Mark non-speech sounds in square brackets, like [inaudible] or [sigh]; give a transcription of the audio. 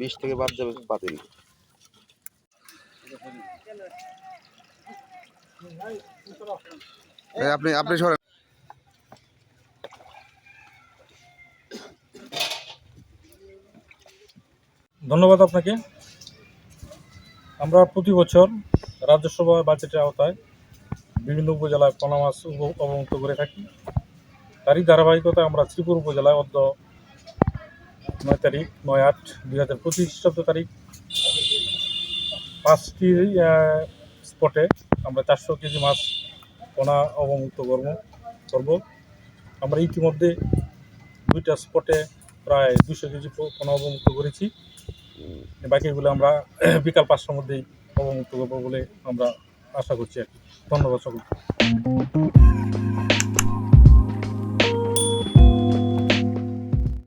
বিশ থেকে বাদ যাবে পাতিল আপনি আপনি সরেন। ধন্যবাদ আপনাকে। আমরা প্রতি বছর রাজ্যসভা বাজেটের আওতায় বিভিন্ন উপজেলায় পোনা মাছ অবমুক্ত করে থাকি। তারই ধারাবাহিকতায় আমরা শ্রীপুর উপজেলায় অদ্য নয় তারিখ, নয় আট দুই হাজার পঁচিশ চোদ্দ তারিখ পাঁচটি স্পটে আমরা চারশো কেজি মাছ পোনা অবমুক্ত করব করব। আমরা ইতিমধ্যে দুইটা স্পটে প্রায় দুশো কেজি পোনা অবমুক্ত করেছি। বাকিগুলো আমরা [clears throat] বিকাল পাঁচটার মধ্যেই অবমুক্ত করব বলে আমরা আশা করছি আর কি। ধন্যবাদ সকলকে।